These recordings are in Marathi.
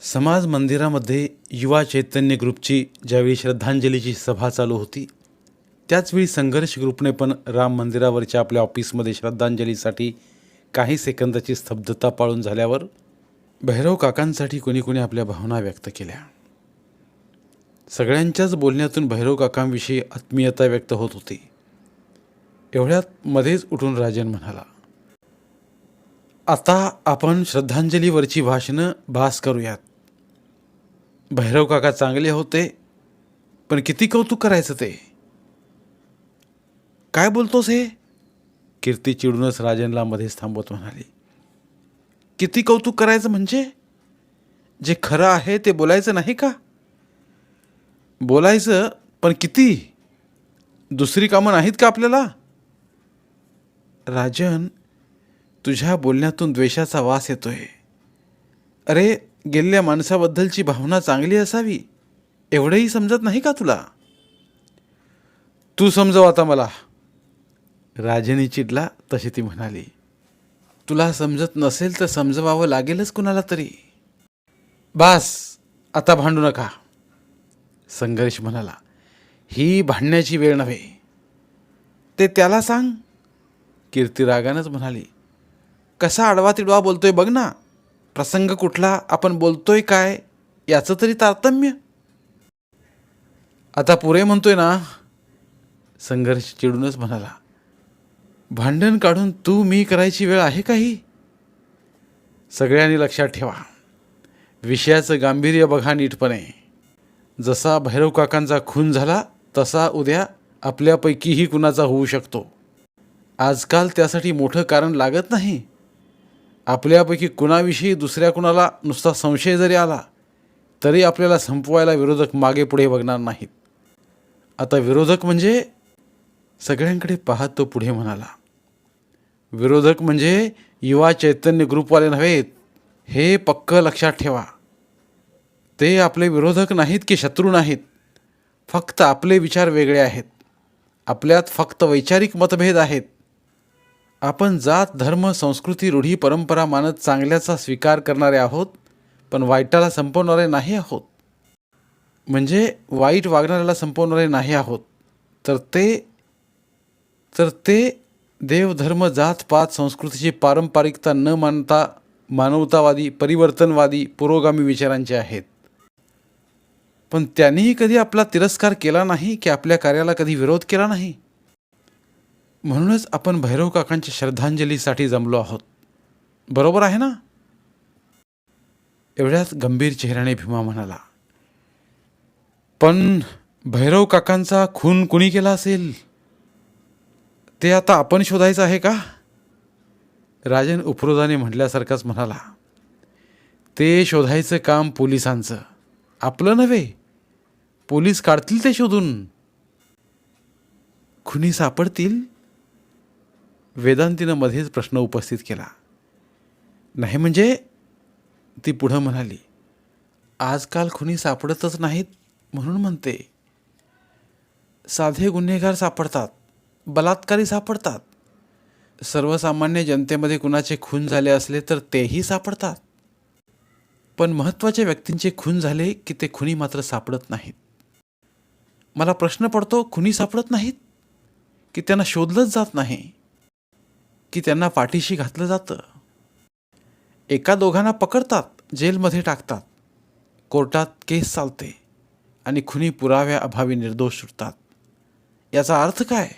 समाज मंदिरामध्ये युवा चैतन्य ग्रुपची ज्यावेळी श्रद्धांजलीची सभा चालू होती त्याचवेळी संघर्ष ग्रुपने पण राम मंदिरावरच्या आपल्या ऑफिसमध्ये श्रद्धांजलीसाठी काही सेकंदाची स्तब्धता पाळून झाल्यावर भैरव काकांसाठी कोणी कोणी आपल्या भावना व्यक्त केल्या. सगळ्यांच्याच बोलण्यातून भैरव काकांविषयी आत्मीयता व्यक्त होत होती. एवढ्यात मध्येच उठून राजन म्हणाला आता आपण श्रद्धांजलीवरची भाषणं भास करूयात. भैरव काका चांगले होते पण किती कौतुक करायचं ते? काय बोलतोस हे? कीर्ती चिडूनच राजनला मध्येच थांबवत म्हणाली. किती कौतुक करायचं म्हणजे? जे खरं आहे ते बोलायचं नाही का? बोलायचं पण किती? दुसरी कामं नाहीत का आपल्याला? राजन तुझ्या बोलण्यातून द्वेषाचा वास येतोय. अरे गेलेल्या माणसाबद्दलची भावना चांगली असावी एवढंही समजत नाही का तुला? तू समजव आता मला. राजनी चिडला तशी ती म्हणाली. तुला समजत नसेल तर समजवावं लागेलच कुणाला तरी. बास आता भांडू नका. संघर्ष म्हणाला. ही भांडण्याची वेळ नव्हे. ते त्याला सांग. कीर्ती रागानंच म्हणाली. कसा आडवा तिडवा बोलतोय बघ ना. प्रसंग कुठला आपण बोलतोय काय याचं तरी तारतम्य. आता पुरे म्हणतोय ना संघर्ष चिडूनच म्हणाला भांडण काढून तू मी करायची वेळ आहे काही? सगळ्यांनी लक्षात ठेवा विषयाचं गांभीर्य बघा नीटपणे. जसा भैरव काकांचा खून झाला तसा उद्या आपल्यापैकीही कुणाचा होऊ शकतो. आजकाल त्यासाठी मोठं कारण लागत नाही. आपल्यापैकी कुणाविषयी दुसऱ्या कुणाला नुसता संशय जरी आला तरी आपल्याला संपवायला विरोधक मागे पुढे बघणार नाहीत. आता विरोधक म्हणजे सगळ्यांकडे पाहत तो पुढे म्हणाला. विरोधक म्हणजे युवा चैतन्य ग्रुपवाले नव्हेत हे पक्क लक्षात ठेवा. ते आपले विरोधक नाहीत की शत्रू नाहीत फक्त आपले विचार वेगळे आहेत. आपल्यात फक्त वैचारिक मतभेद आहेत. आपण जात धर्म संस्कृती रूढी परंपरा मानत चांगल्याचा स्वीकार करणारे आहोत पण वाईटाला संपवणारे नाही आहोत. म्हणजे वाईट वागणाऱ्याला संपवणारे नाही आहोत. तर ते तर ते देव धर्म जात पात संस्कृतीची पारंपरिकता न मानता मानवतावादी परिवर्तनवादी पुरोगामी विचारांचे आहेत. पण त्यांनीही कधी आपला तिरस्कार केला नाही की आपल्या कार्याला कधी विरोध केला नाही? म्हणूनच आपण भैरव काकांच्या श्रद्धांजलीसाठी जमलो आहोत. बरोबर आहे ना? एवढ्याच गंभीर चेहऱ्याने भीमा म्हणाला पण भैरव काकांचा खून कुणी केला असेल? ते आता आपण शोधायचं आहे का? राजन उपरोधाने म्हटल्यासारखाच म्हणाला ते शोधायचं काम पोलिसांचं. आपलं नव्हे. पोलीस काढतील ते शोधून. खुनी सापडतील? वेदांतीनं मध्येच प्रश्न उपस्थित केला. नाही म्हणजे ती पुढं म्हणाली आजकाल खुनी सापडतच नाहीत म्हणून म्हणते. साधे गुन्हेगार सापडतात बलात्कारी सापडतात. सर्वसामान्य जनतेमध्ये कुणाचे खून झाले असले तर तेही सापडतात. पण महत्त्वाच्या व्यक्तींचे खून झाले की ते खुनी मात्र सापडत नाहीत. मला प्रश्न पडतो खुनी सापडत नाहीत? की त्यांना शोधलंच जात नाही? की त्यांना पाठीशी घातलं जातं. एका दोघांना पकडतात जेलमध्ये टाकतात. कोर्टात केस चालते आणि खुनी पुराव्या अभावी निर्दोष सुटतात. याचा अर्थ काय?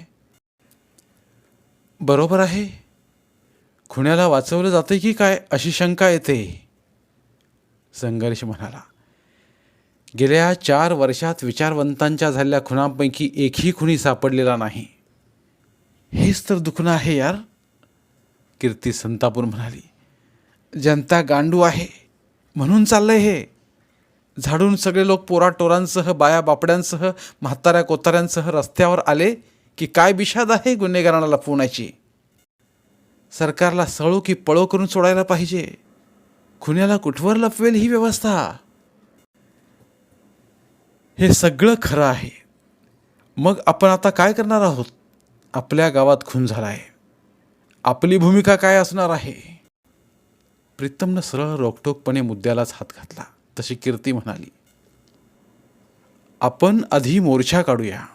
बरोबर आहे. खुण्याला वाचवलं जाते की काय अशी शंका येते. संघर्ष म्हणाला. गेल्या चार वर्षात विचारवंतांच्या झालेल्या खुनांपैकी एकही खुनी सापडलेला नाही. हेच तर दुखणं आहे यार. कीर्ती संतापूर म्हणाली जनता गांडू आहे म्हणून चाललंय हे. झाडून सगळे लोक पोराटोरांसह बाया बापड्यांसह म्हाताऱ्या कोताऱ्यांसह रस्त्यावर आले की काय विषाद आहे गुन्हेगारांना लपवण्याची? सरकारला सळो की पळो करून सोडायला पाहिजे. खुन्याला कुठवर लपवेल ही व्यवस्था? हे सगळं खरं आहे. मग आपण आता काय करणार आहोत? आपल्या गावात खून झाला आहे आपली भूमिका काय असणार आहे? प्रीतमनं सरळ रोकटोकपणे मुद्द्यालाच हात घातला. तशी कीर्ती म्हणाली आपण आधी मोर्चा काढूया.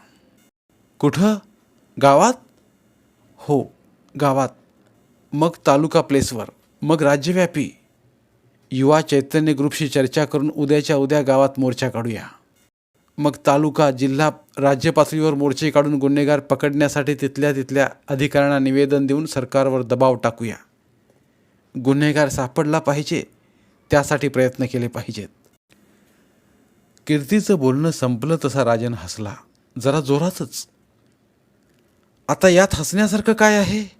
कुठं? गावात? हो गावात. मग तालुका प्लेसवर मग राज्यव्यापी. युवा चैतन्य ग्रुपशी चर्चा करून उद्याच्या उद्या गावात मोर्चा काढूया. मग तालुका जिल्हा राज्य पातळीवर मोर्चे काढून गुन्हेगार पकडण्यासाठी तिथल्या तिथल्या अधिकाऱ्यांना निवेदन देऊन सरकारवर दबाव टाकूया. गुन्हेगार सापडला पाहिजे त्यासाठी प्रयत्न केले पाहिजेत. कीर्तीचं बोलणं संपलं तसा राजन हसला. जरा जोरातच. आता यात हसण्यासारखं काय आहे?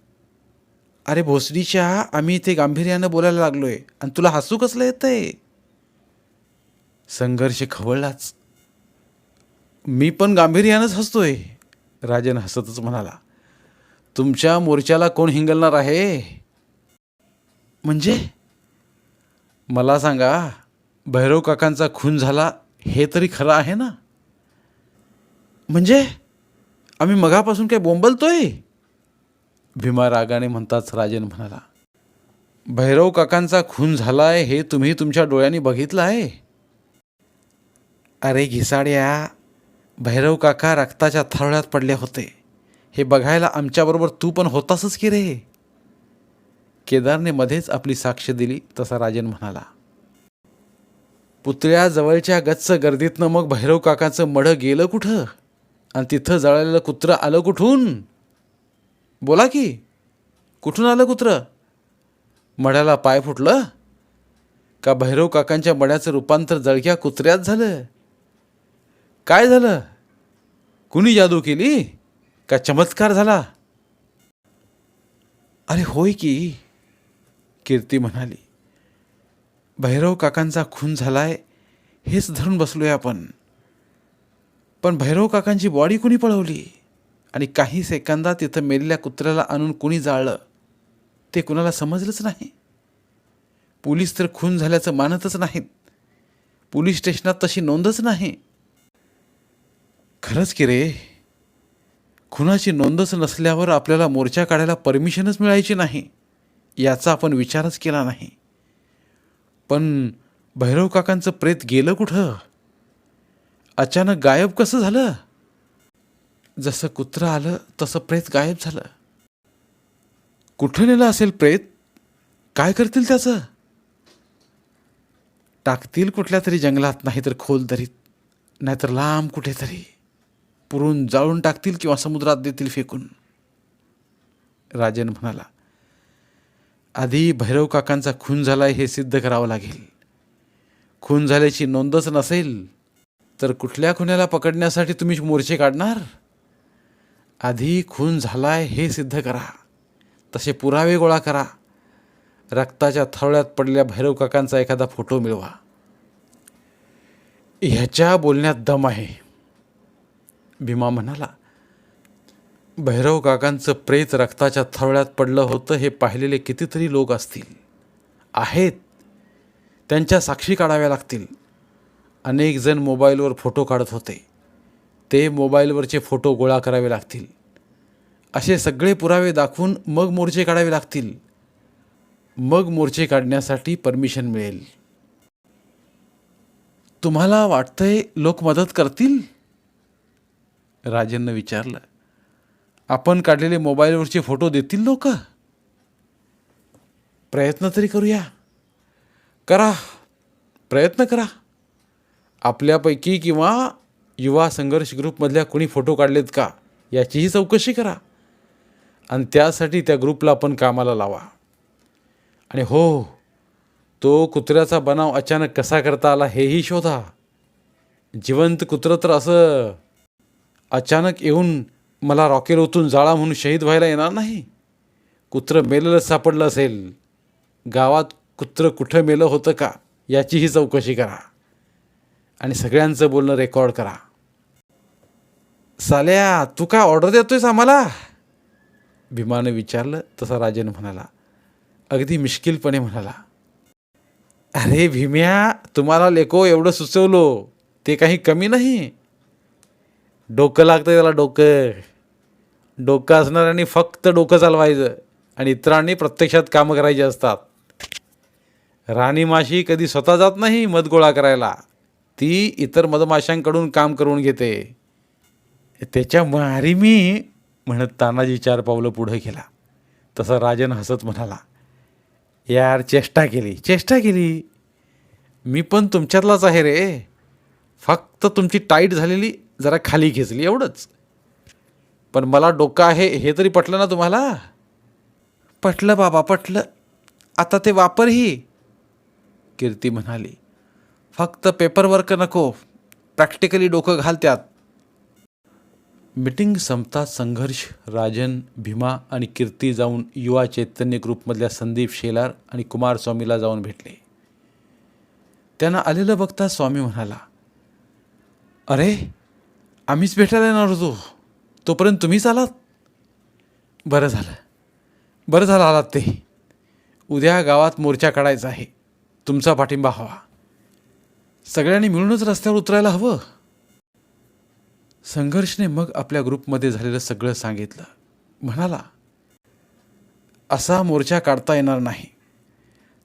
अरे भोसडीच्या आम्ही इथे गांभीर्यानं बोलायला लागलोय. आणि तुला हसू कसलं येतंय? संघर्ष खवळलाच. मी पण गांभीर्यानंच हसतोय. राजन हसतच म्हणाला तुमच्या मोर्चाला कोण हिंगलणार आहे? म्हणजे? मला सांगा भैरव काकांचा खून झाला हे तरी खरं आहे ना? म्हणजे? आम्ही मगापासून काय बोंबलतोय? भीमा रागाने म्हणताच राजन म्हणाला भैरव काकांचा खून झालाय हे तुम्ही तुमच्या डोळ्यांनी बघितलं आहे. अरे घिसाड्या भैरव काका रक्ताच्या थारोळ्यात पडले होते. हे बघायला आमच्याबरोबर तू पण होतासच की रे? केदारने मध्येच आपली साक्ष दिली तसा राजन म्हणाला. पुतळ्याजवळच्या गच्च गर्दीतनं मग भैरव काकाचं मढं गेलं कुठं? आणि तिथं जळालेलं कुत्रं आलं कुठून? बोला की कुठून आलं कुत्रं? मढ्याला पाय फुटलं? का भैरव काकांच्या मड्याचं रूपांतर जळक्या कुत्र्यात झालं? काय झालं? कुणी जादू केली? का चमत्कार झाला? अरे होय की कीर्ती म्हणाली. भैरव काकांचा खून झालाय हेच धरून बसलोय आपण. पण भैरव काकांची बॉडी कुणी पळवली? आणि काही सेकंदात तिथं मेलेल्या कुत्र्याला आणून कुणी जाळलं? ते कुणाला समजलंच नाही. पोलीस तर खून झाल्याचं मानतच नाहीत. पोलीस स्टेशनात तशी नोंदच नाही. खरंच की रे? खुनाची नोंदच नसल्यावर आपल्याला मोर्चा काढायला परमिशनच मिळायची नाही याचा आपण विचारच केला नाही. पण भैरव काकांचं प्रेत गेलं कुठं? अचानक गायब कसं झालं? जसं कुत्रं आलं तसं प्रेत गायब झालं. कुठं नेलं असेल प्रेत? काय करतील त्याचं? टाकतील कुठल्या तरी जंगलात नाहीतर खोल दरीत नाहीतर लांब कुठेतरी. पुरून जाळून टाकतील किंवा समुद्रात देतील फेकून. राजन म्हणाला आधी भैरव काकांचा खून झालाय हे सिद्ध करावं लागेल. खून झाल्याची नोंदच नसेल तर कुठल्या खुन्याला पकडण्यासाठी तुम्ही मोर्चे काढणार? आधी खून झालाय हे सिद्ध करा. तसे पुरावे गोळा करा. रक्ताच्या थरळ्यात पडलेल्या भैरव काकांचा एखादा फोटो मिळवा. ह्याच्या बोलण्यात दम आहे. भीमा म्हणाला भैरव काकांचं प्रेत रक्ताच्या थवळ्यात पडलं होतं हे पाहिलेले कितीतरी लोक असतील. आहेत. त्यांच्या साक्षी काढाव्या लागतील. अनेक जण मोबाईलवर फोटो काढत होते. ते मोबाईलवरचे फोटो गोळा करावे लागतील. असे सगळे पुरावे दाखवून मग मोर्चे काढावे लागतील. मग मोर्चे काढण्यासाठी परमिशन मिळेल. तुम्हाला वाटतंय लोक मदत करतील? राजननं विचारलं आपण काढलेले मोबाईलवरचे फोटो देतील लोक? प्रयत्न तरी करूया. करा प्रयत्न करा. आपल्यापैकी किंवा युवा संघर्ष ग्रुपमधल्या कोणी फोटो काढलेत का याचीही चौकशी करा. आणि त्यासाठी त्या ग्रुपला आपण कामाला लावा. आणि हो तो कुत्र्याचा बनाव अचानक कसा करता आला हेही शोधा. जिवंत कुत्रं तर असं अचानक येऊन मला रॉकेल ओतून जाळा म्हणून शहीद व्हायला येणार नाही? कुत्रं मेलेलं सापडलं असेल. गावात कुत्रं कुठं मेलं होतं का? याचीही चौकशी करा. आणि सगळ्यांचं बोलणं रेकॉर्ड करा. साल्या तू काय ऑर्डर देतोयस आम्हाला? भीमानं विचारलं तसा राजेन म्हणाला. अगदी मिश्किलपणे म्हणाला. अरे भीम्या तुम्हाला लेको एवढं सुचवलो. ते काही कमी नाही. डोकं लागतं त्याला डोकं. डोकं असणाऱ्यांनी फक्त डोकं चालवायचं आणि इतरांनी प्रत्यक्षात कामं करायची असतात. राणी माशी कधी स्वतः जात नाही मध गोळा करायला. ती इतर मधमाशांकडून काम करून घेते. त्याच्या मारी मी म्हणत तानाजी चार पावलं पुढं गेला तसा राजन हसत म्हणाला यार चेष्टा केली चेष्टा केली. मी पण तुमच्यातलाच आहे रे. फक्त तुमची टाईट झालेली जरा खाली खेचली एवढंच. पण मला डोकं आहे हे तरी पटलं ना तुम्हाला? पटलं बाबा पटलं. आता ते वापरही. कीर्ती म्हणाली फक्त पेपरवर्क नको प्रॅक्टिकली डोकं घाल त्यात. मीटिंग संपता संघर्ष राजन भीमा आणि कीर्ती जाऊन युवा चैतन्य ग्रुपमधल्या संदीप शेलार आणि कुमार स्वामीला जाऊन भेटले. त्यांना आलेलं बघता स्वामी म्हणाला अरे आम्हीच भेटायला येणार होतो. तोपर्यंत तुम्हीच आलात? बरं झालं. बरं झालं आलात ते. उद्या गावात मोर्चा काढायचा आहे. तुमचा पाठिंबा हवा. सगळ्यांनी मिळूनच रस्त्यावर उतरायला हवं. संघर्षने मग आपल्या ग्रुपमध्ये झालेलं सगळं सांगितलं. म्हणाला असा मोर्चा काढता येणार नाही.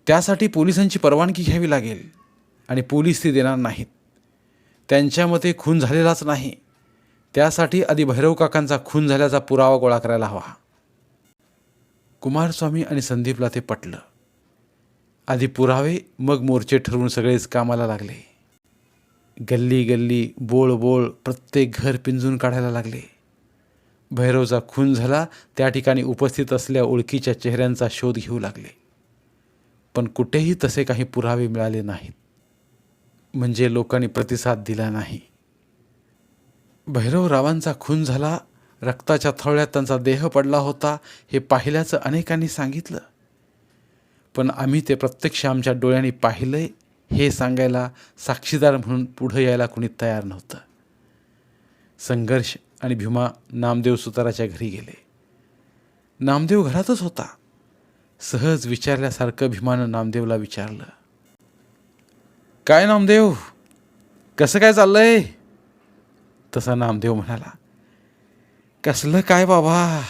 त्यासाठी पोलिसांची परवानगी घ्यावी लागेल आणि पोलीस ती देणार नाहीत. त्यांच्या मते खून झालेलाच नाही. त्यासाठी आधी भैरव काकांचा खून झाल्याचा पुरावा गोळा करायला हवा. कुमारस्वामी आणि संदीपला ते पटलं. आधी पुरावे मग मोर्चे ठरवून सगळेच कामाला लागले. गल्ली गल्ली बोळ बोळ प्रत्येक घर पिंजून काढायला लागले. भैरवचा खून झाला त्या ठिकाणी उपस्थित असल्या ओळखीच्या चेहऱ्यांचा शोध घेऊ लागले. पण कुठेही तसे काही पुरावे मिळाले नाहीत. म्हणजे लोकांनी प्रतिसाद दिला नाही. भैरवरावांचा खून झाला रक्ताच्या थवळ्यात त्यांचा देह पडला होता हे पाहिल्याचं अनेकांनी सांगितलं. पण आम्ही ते प्रत्यक्ष आमच्या डोळ्यांनी पाहिलंय हे सांगायला साक्षीदार म्हणून पुढं यायला कुणी तयार नव्हतं. संघर्ष आणि भीमा नामदेव सुताराच्या घरी गेले. नामदेव घरातच होता. सहज विचारल्यासारखं भीमानं नामदेवला विचारलं. काय नामदेव? कसं काय चाललंय? तसा नामदेव म्हणाला कसलं काय बाबा?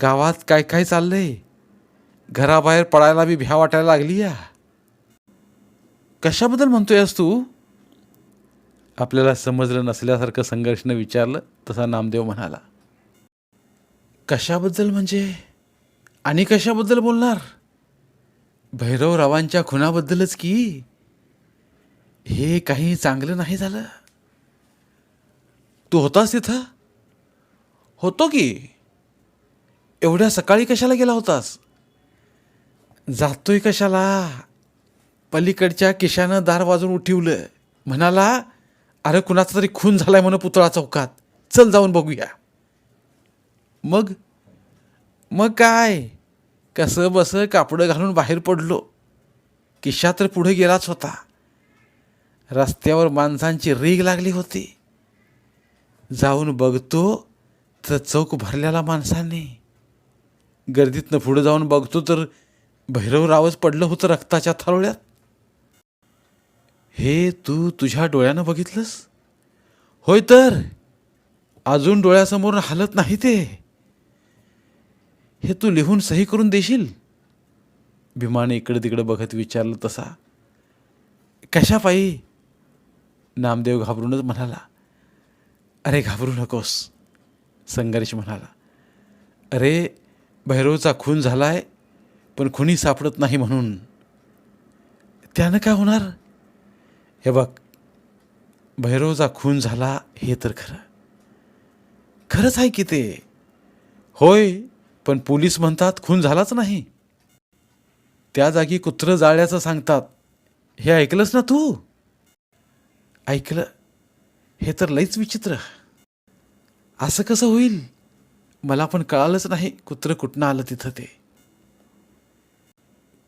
गावात काय काय चाललंय? घराबाहेर पडायला बी भ्या वाटायला लागली या कशाबद्दल म्हणतोयस तू? आपल्याला समजलं नसल्यासारखं संघर्षनं विचारलं तसा नामदेव म्हणाला. कशाबद्दल म्हणजे? आणि कशाबद्दल बोलणार? भैरवरावांच्या खुनाबद्दलच की? हे काही चांगलं नाही झालं? तू होतास तिथं? होतो की. एवढ्या सकाळी कशाला गेला होतास? जातोय कशाला? पलीकडच्या किशानं दार वाजून उठिवलं. म्हणाला अरे कुणाचा तरी खून झालाय म्हणून पुतळा चौकात. चल जाऊन बघूया. मग? मग काय? कसं बसं कापडं घालून बाहेर पडलो. किशा तर पुढे गेलाच होता. रस्त्यावर माणसांची रीग लागली होती. जाऊन बघतो तर चौक भरलेला माणसाने. गर्दीतनं पुढं जाऊन बघतो तर भैरवरावच पडलं होतं रक्ताच्या थारोळ्यात. हे तू तुझ्या डोळ्यानं बघितलंस? होय तर अजून डोळ्यासमोर हालत नाही ते. हे तू लिहून सही करून देशील? भीमाने इकडे तिकडे बघत विचारलं तसा. कशा पायी नामदेव घाबरूनच म्हणाला. अरे घाबरू नकोस संघर्ष म्हणाला. अरे भैरवचा खून झालाय पण खुनी सापडत नाही म्हणून. त्यानं काय होणार? हे बघ भैरवचा खून झाला हे तर खरं. खरंच आहे की ते? होय पण पोलीस म्हणतात खून झालाच नाही. त्या जागी कुत्रं जाळल्याचं सांगतात. हे ऐकलंस ना तू? ऐकलं. हे तर लईच विचित्र. असं कसं होईल? मला पण कळालंच नाही कुत्रं कुठनं आलं तिथं ते.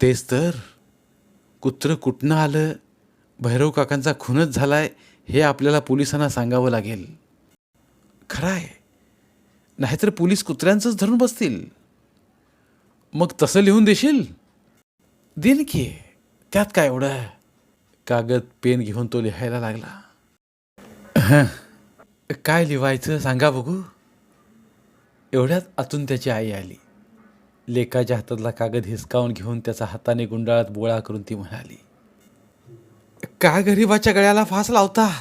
तेच तर. कुत्रं कुठनं आलं? भैरव काकांचा खूनच झालाय हे आपल्याला पोलिसांना सांगावं लागेल. खरं आहे नाहीतर पोलीस कुत्र्यांचंच धरून बसतील. मग तसं लिहून देशील? देईन की. त्यात काय एवढं? कागद पेन घेऊन तो लिहायला लागला. हं, काय लिवायचं सांगा बघू. एवढ्यात आतून त्याची आई आली. लेकाच्या हातातला कागद हिसकावून घेऊन त्याचा हाताने गुंडाळत बोळा करून ती म्हणाली का गरीबाच्या गळ्याला फास लावता?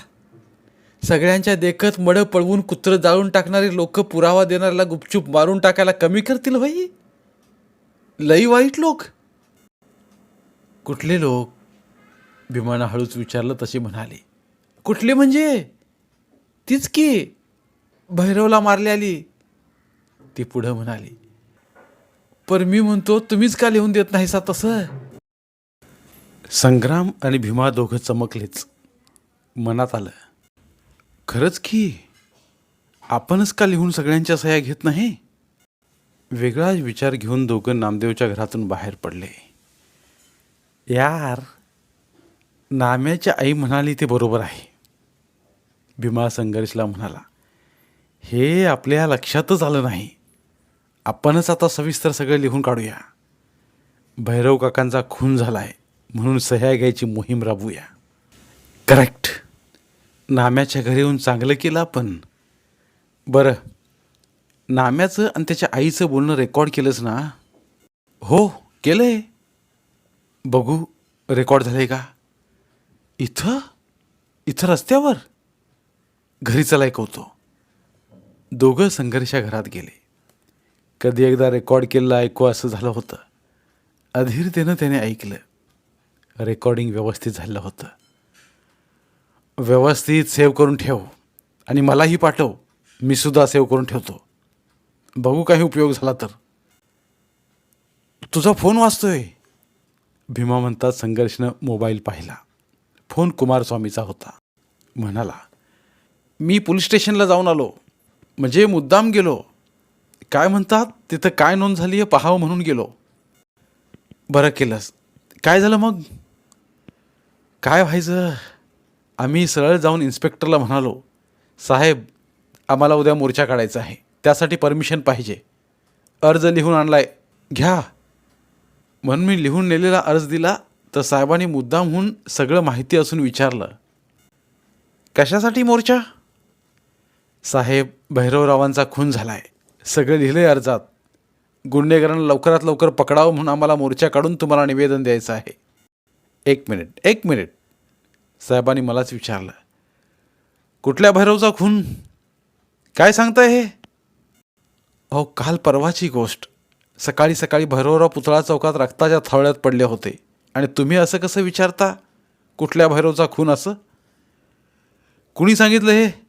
सगळ्यांच्या देखत मड पळवून कुत्र जाळून टाकणारे लोक पुरावा देणाऱ्याला गुपचूप मारून टाकायला कमी करतील भाई लई वाईट लोक. कुठले लोक? भीमानं हळूच विचारलं तशी म्हणाली. कुठले म्हणजे? तीच की भैरवला मारली आली. ती पुढं म्हणाली पर मी म्हणतो तुम्हीच का लिहून देत नाही सा तसं? संग्राम आणि भीमा दोघं चमकलेच. मनात आलं खरंच की आपणच का लिहून सगळ्यांच्या सह्या घेत नाही? वेगळाच विचार घेऊन दोघं नामदेवच्या घरातून बाहेर पडले. यार नाम्याच्या आई म्हणाली ते बरोबर आहे. भीमा संघर्षला म्हणाला हे आपल्या लक्षातच आलं नाही. आपणच आता सविस्तर सगळं लिहून काढूया. भैरव काकांचा खून झाला आहे म्हणून सह्या घ्यायची मोहीम राबवूया. करेक्ट नाम्याच्या घरी येऊन चांगलं केलं आपण. बरं. नाम्याचं आणि त्याच्या आईचं बोलणं रेकॉर्ड केलंच ना? हो केलं आहे बघू रेकॉर्ड झालं आहे का? इथं? इथं रस्त्यावर? घरी चला ऐकवतो दोघं संघर्षा घरात गेले. कधी एकदा रेकॉर्ड केलेलं ऐकू असं झालं होतं. अधीरतेनं त्याने ऐकलं. रेकॉर्डिंग व्यवस्थित झालं होतं. व्यवस्थित सेव्ह करून ठेव आणि मलाही पाठव. मी सुद्धा सेव्ह करून ठेवतो. बघू काही उपयोग झाला तर. तुझा फोन वाचतोय भीमा म्हणतात संघर्षनं मोबाईल पाहिला. फोन कुमारस्वामीचा होता. म्हणाला मी पोलीस स्टेशनला जाऊन आलो. म्हणजे मुद्दाम गेलो. काय म्हणतात? तिथं काय नोंद झाली आहे पाहावं म्हणून गेलो. बरं केलंस. काय झालं मग? काय व्हायचं? आम्ही सरळ जाऊन इन्स्पेक्टरला म्हणालो साहेब आम्हाला उद्या मोर्चा काढायचा आहे. त्यासाठी परमिशन पाहिजे. अर्ज लिहून आणलाय. घ्या. म्हणून मी लिहून नेलेला अर्ज दिला तर साहेबांनी मुद्दामहून सगळं माहिती असून विचारलं कशासाठी मोर्चा? साहेब भैरवरावांचा खून झाला आहे सगळं लिहिलंय अर्जात. गुन्हेगारांना लवकरात लवकर पकडावं म्हणून आम्हाला मोर्चा काढून तुम्हाला निवेदन द्यायचं आहे. एक मिनिट एक मिनिट. साहेबांनी मलाच विचारलं. कुठल्या भैरवचा खून? काय सांगताय हे? अहो काल परवाची गोष्ट. सकाळी सकाळी भैरवराव पुतळा चौकात रक्ताच्या थावळ्यात पडले होते. आणि तुम्ही असं कसं विचारता? कुठल्या भैरवचा खून असं? कुणी सांगितलं हे?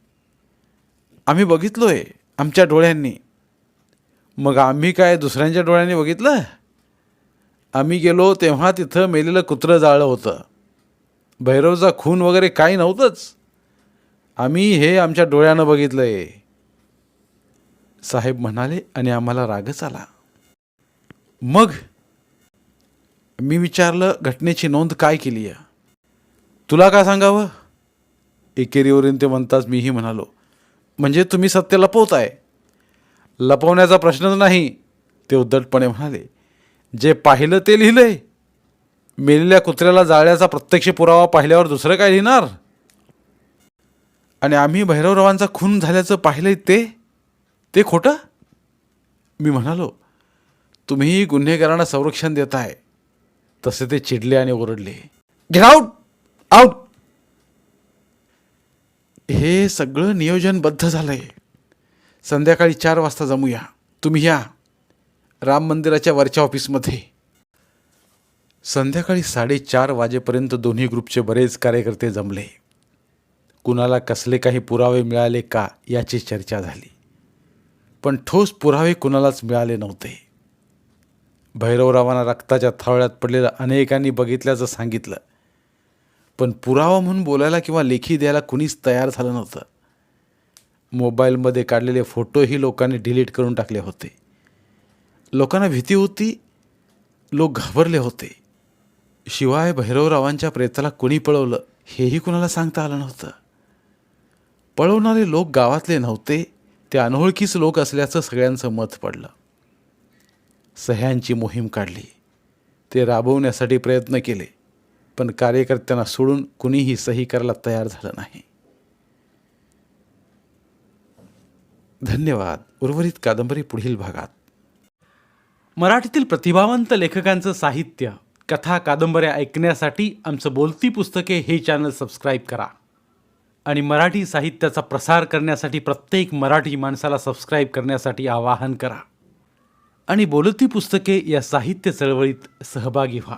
आम्ही बघितलो आहे आमच्या डोळ्यांनी. मग आम्ही काय दुसऱ्यांच्या डोळ्यांनी बघितलं? आम्ही गेलो तेव्हा तिथं मेलेलं कुत्रं जाळलं होतं. भैरवचा खून वगैरे काही नव्हतंच. आम्ही हे आमच्या डोळ्यानं बघितलं आहे साहेब म्हणाले आणि आम्हाला रागच आला. मग मी विचारलं घटनेची नोंद काय केली आहे तुला का सांगावं? एकेरीवरून ते म्हणताच मीही म्हणालो. म्हणजे तुम्ही सत्य लपवताय लपवण्याचा प्रश्नच नाही ते उद्धटपणे म्हणाले. जे पाहिलं ते लिहिलंय. मेलेल्या कुत्र्याला जाळ्याचा प्रत्यक्ष पुरावा पाहिल्यावर दुसरं काय लिहिणार? आणि आम्ही भैरवरावांचा खून झाल्याचं पाहिलंय ते? ते खोटं? मी म्हणालो तुम्ही गुन्हेगारांना संरक्षण देताय. तसे ते चिडले आणि ओरडले. गेट आउट आउट हे सगळं नियोजनबद्ध झालं आहे संध्याकाळी चार वाजता जमूया. तुम्ही या. राम मंदिराच्या वरच्या ऑफिसमध्ये. संध्याकाळी साडेचार वाजेपर्यंत दोन्ही ग्रुपचे बरेच कार्यकर्ते जमले. कुणाला कसले काही पुरावे मिळाले का याची चर्चा झाली. पण ठोस पुरावे कुणालाच मिळाले नव्हते. भैरवरावांना रक्ताच्या थावळ्यात पडलेलं अनेकांनी बघितल्याचं सांगितलं. पण पुरावा म्हणून बोलायला किंवा लेखी द्यायला कुणीच तयार झालं नव्हतं. मोबाईलमध्ये काढलेले फोटोही लोकांनी डिलीट करून टाकले होते. लोकांना भीती होती लोक घाबरले होते. शिवाय भैरवरावांच्या प्रेताला कुणी पळवलं हेही कुणाला सांगता आलं नव्हतं. पळवणारे लोक गावातले नव्हते ते अनोळखीच लोक असल्याचं सगळ्यांचं मत पडलं. सह्यांची मोहीम काढली. ते राबवण्यासाठी प्रयत्न केले. पण कार्यकर्त्यांना सोडून कुणीही सही करायला तयार झालं नाही. धन्यवाद. उर्वरित कादंबरी पुढील भागात. मराठीतील प्रतिभावंत लेखकांचं साहित्य कथा कादंबऱ्या ऐकण्यासाठी आमचं बोलती पुस्तके हे चॅनल सबस्क्राईब करा. आणि मराठी साहित्याचा प्रसार करण्यासाठी प्रत्येक मराठी माणसाला सबस्क्राईब करण्यासाठी आवाहन करा. आणि बोलती पुस्तके या साहित्य चळवळीत सहभागी व्हा.